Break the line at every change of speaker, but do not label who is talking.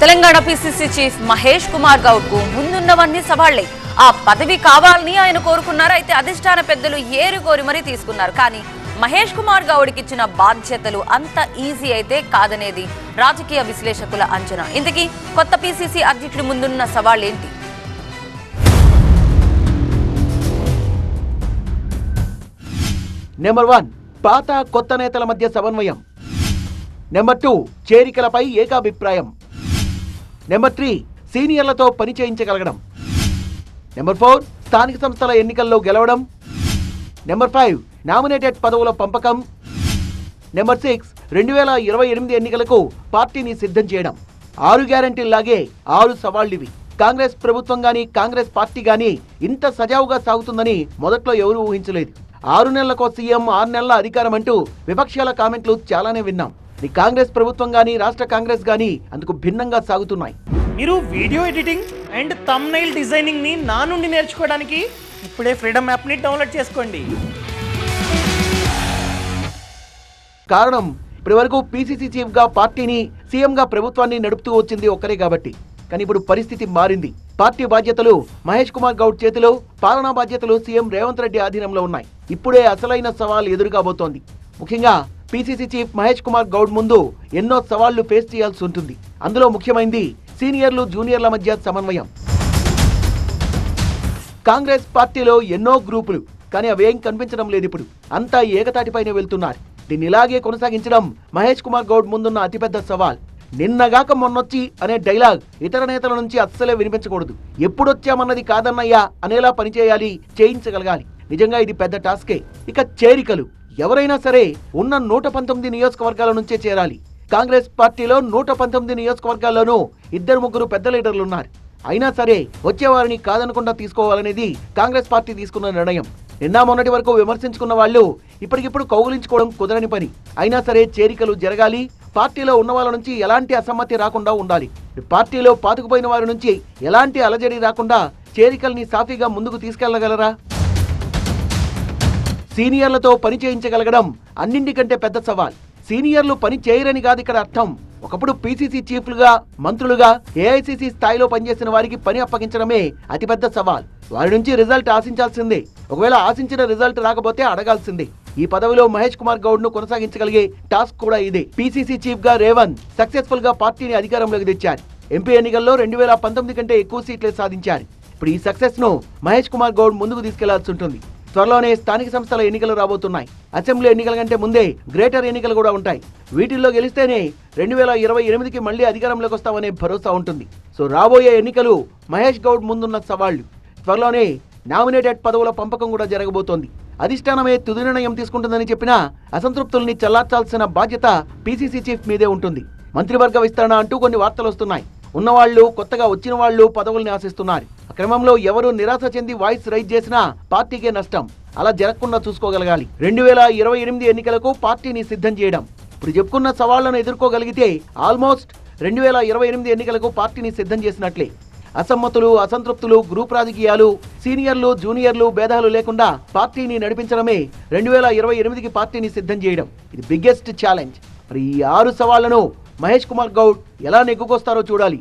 Telangana PCC chief Mahesh Kumar గౌడ్కు ముందున్నవన్నీ సవాళ్ళే. ఆ పదవి కావాలని ఆయన కోరుకున్నారు అయితే అధిష్టాన పెద్దలు ఏరు కోరి మరీ తీసుకున్నారు. కానీ మహేష్ కుమార్ గౌడ్కి ఇచ్చిన బాధ్యతలు అంత ఈజీ అయితే కాదనేది రాజకీయ విశ్లేషకుల అంచనా. ఇంతకీ కొత్త పిసిసి అధ్యక్షుడి ముందున్న సవాళ్ళేంటి?
నెంబర్ వన్ పాత కొత్త నేతల మధ్య సమన్వయం. నెంబర్ టూ చేరికలపై ఏకాభిప్రాయం. నెంబర్ త్రీ సీనియర్లతో పని చేయించగలగడం. నెంబర్ ఫోర్ స్థానిక సంస్థల ఎన్నికల్లో గెలవడం. నెంబర్ ఫైవ్ నామినేటెడ్ పదవుల పంపకం. నెంబర్ సిక్స్ రెండు వేల ఇరవై ఎనిమిది ఎన్నికలకు పార్టీని సిద్ధం చేయడం. ఆరు గ్యారంటీల్లాగే ఆరు సవాళ్ళివి కాంగ్రెస్ ప్రభుత్వం గాని కాంగ్రెస్ పార్టీ గాని ఇంత సజావుగా సాగుతుందని మొదట్లో ఎవరూ ఊహించలేదు. ఆరు నెలలకో సీఎం ఆరు నెలల అధికారం అంటూ విపక్షాల కామెంట్లు చాలానే విన్నాం. ఈ కాంగ్రెస్ ప్రభుత్వం గాని రాష్ట్ర కాంగ్రెస్ గాని అందుకు భిన్నంగా సాగుతున్నాయి.
మీరు వీడియో ఎడిటింగ్ అండ్ తమ్నైల్ డిజైనింగ్ని నా నుండి నేర్చుకోవడానికి ఇప్పుడే ఫ్రీడమ్ యాప్ని డౌన్లోడ్ చేసుకోండి.
కారణం ఇప్పటి వరకు పీసీసీ చీఫ్గా పార్టీని సీఎం గా ప్రభుత్వాన్ని నడుపుతూ వచ్చింది ఒక్కరే కాబట్టి. కానీ ఇప్పుడు పరిస్థితి మారింది. పార్టీ బాధ్యతలు మహేష్ కుమార్ గౌడ్ చేతిలో పాలనా బాధ్యతలు సీఎం రేవంత్ రెడ్డి ఆధీనంలో ఉన్నాయి. ఇప్పుడే అసలైన సవాల్ ఎదురుగాబోతోంది. ముఖ్యంగా P C C chief Mahesh Kumar Goud ముందు ఎన్నో సవాళ్ళు ఫేస్ చేయాల్సి ఉంటుంది. అందులో ముఖ్యమైనది సీనియర్లు జూనియర్ల మధ్య సమన్వయం. కాంగ్రెస్ పార్టీలో ఎన్నో గ్రూపులు కానీ అవేం కనిపించడం లేదు ఇప్పుడు. అంతా ఏకతాటిపైనే వెళ్తున్నారు. దీన్ని ఇలాగే కొనసాగించడం మహేష్ కుమార్ గౌడ్ ముందున్న అతిపెద్ద సవాల్. నిన్నగాక మొన్నొచ్చి అనే డైలాగ్ ఇతర నేతల నుంచి అస్సలే వినిపించకూడదు. ఎప్పుడొచ్చామన్నది కాదన్నయ్యా అనేలా పనిచేయాలి చేయించగలగాలి. నిజంగా ఇది పెద్ద టాస్కే. ఇక చేరికలు. ఎవరైనా సరే ఉన్న నూట పంతొమ్మిది నియోజకవర్గాల నుంచే చేరాలి. కాంగ్రెస్ పార్టీలో నూట పంతొమ్మిది నియోజకవర్గాల్లోనూ ఇద్దరు ముగ్గురు పెద్ద లీడర్లు ఉన్నారు. అయినా సరే వచ్చేవారిని కాదనకుండా తీసుకోవాలనేది కాంగ్రెస్ పార్టీ తీసుకున్న నిర్ణయం. నిన్న మొన్నటి వరకు విమర్శించుకున్న వాళ్ళు ఇప్పటికిప్పుడు కౌగులించుకోవడం కుదరని పని. అయినా సరే చేరికలు జరగాలి. పార్టీలో ఉన్న వాళ్ళ నుంచి ఎలాంటి అసమ్మతి రాకుండా ఉండాలి. పార్టీలో పాతుకుపోయిన వారి నుంచి ఎలాంటి అలజడి రాకుండా చేరికల్ని సాఫీగా ముందుకు తీసుకెళ్ళగలరా? సీనియర్లతో పని చేయించగలగడం అన్నింటికంటే పెద్ద సవాల్. సీనియర్లు పని చేయరని కాదు ఇక్కడ అర్థం. ఒకప్పుడు పీసీసీ చీఫ్లుగా మంత్రులుగా ఏఐసీసీ స్థాయిలో పనిచేసిన వారికి పని అప్పగించడమే అతిపెద్ద సవాల్. వారి నుంచి రిజల్ట్ ఆశించాల్సిందే. ఒకవేళ ఆశించిన రిజల్ట్ రాకపోతే అడగాల్సిందే. ఈ పదవిలో మహేష్ కుమార్ గౌడ్ను కొనసాగించగలిగే టాస్క్ కూడా ఇదే. పీసీసీ చీఫ్గా రేవంత్ సక్సెస్ఫుల్గా పార్టీని అధికారంలోకి తెచ్చారు. ఎంపీ ఎన్నికల్లో రెండు వేల పంతొమ్మిది కంటే ఎక్కువ సీట్లే సాధించారు. ఇప్పుడు ఈ సక్సెస్ను మహేష్ కుమార్ గౌడ్ ముందుకు తీసుకెళ్ళాల్సి ఉంటుంది. త్వరలోనే స్థానిక సంస్థల ఎన్నికలు రాబోతున్నాయి. అసెంబ్లీ ఎన్నికల కంటే ముందే గ్రేటర్ ఎన్నికలు కూడా ఉంటాయి. వీటిల్లో గెలిస్తేనే రెండు వేల ఇరవై ఎనిమిదికి మళ్ళీ అధికారంలోకి వస్తామనే భరోసా ఉంటుంది. సో రాబోయే ఎన్నికలు మహేష్ గౌడ్ ముందున్న సవాళ్ళు. త్వరలోనే నామినేటెడ్ పదవుల పంపకం కూడా జరగబోతోంది. అధిష్టానమే తుది నిర్ణయం తీసుకుంటుందని చెప్పినా అసంతృప్తుల్ని చల్లార్చాల్సిన బాధ్యత పీసీసీ చీఫ్ మీదే ఉంటుంది. మంత్రివర్గ విస్తరణ అంటూ కొన్ని వార్తలు వస్తున్నాయి. ఉన్నవాళ్ళు కొత్తగా వచ్చిన వాళ్ళు పదవుల్ని ఆశిస్తున్నారు. క్రమంలో ఎవరు నిరాశ చెంది వాయిస్ రైజ్ చేసినా పార్టీకే నష్టం. అలా జరగకుండా చూసుకోగలగాలి. రెండు వేల ఇరవై ఎనిమిది ఎన్నికలకు పార్టీని సిద్ధం చేయడం. ఇప్పుడు చెప్పుకున్న సవాళ్ళను ఎదుర్కోగలిగితే ఆల్మోస్ట్ రెండు వేల ఇరవై ఎనిమిది ఎన్నికలకు పార్టీని సిద్ధం చేసినట్లే. అసమ్మతులు అసంతృప్తులు గ్రూప్ రాజకీయాలు సీనియర్లు జూనియర్లు భేదాలు లేకుండా పార్టీని నడిపించడమే రెండు వేల ఇరవై ఎనిమిదికి పార్టీని సిద్ధం చేయడం. ఇది బిగ్గెస్ట్ ఛాలెంజ్. మరి ఈ ఆరు సవాళ్ళను మహేష్ కుమార్ గౌడ్ ఎలా నెగ్గుకొస్తారో చూడాలి.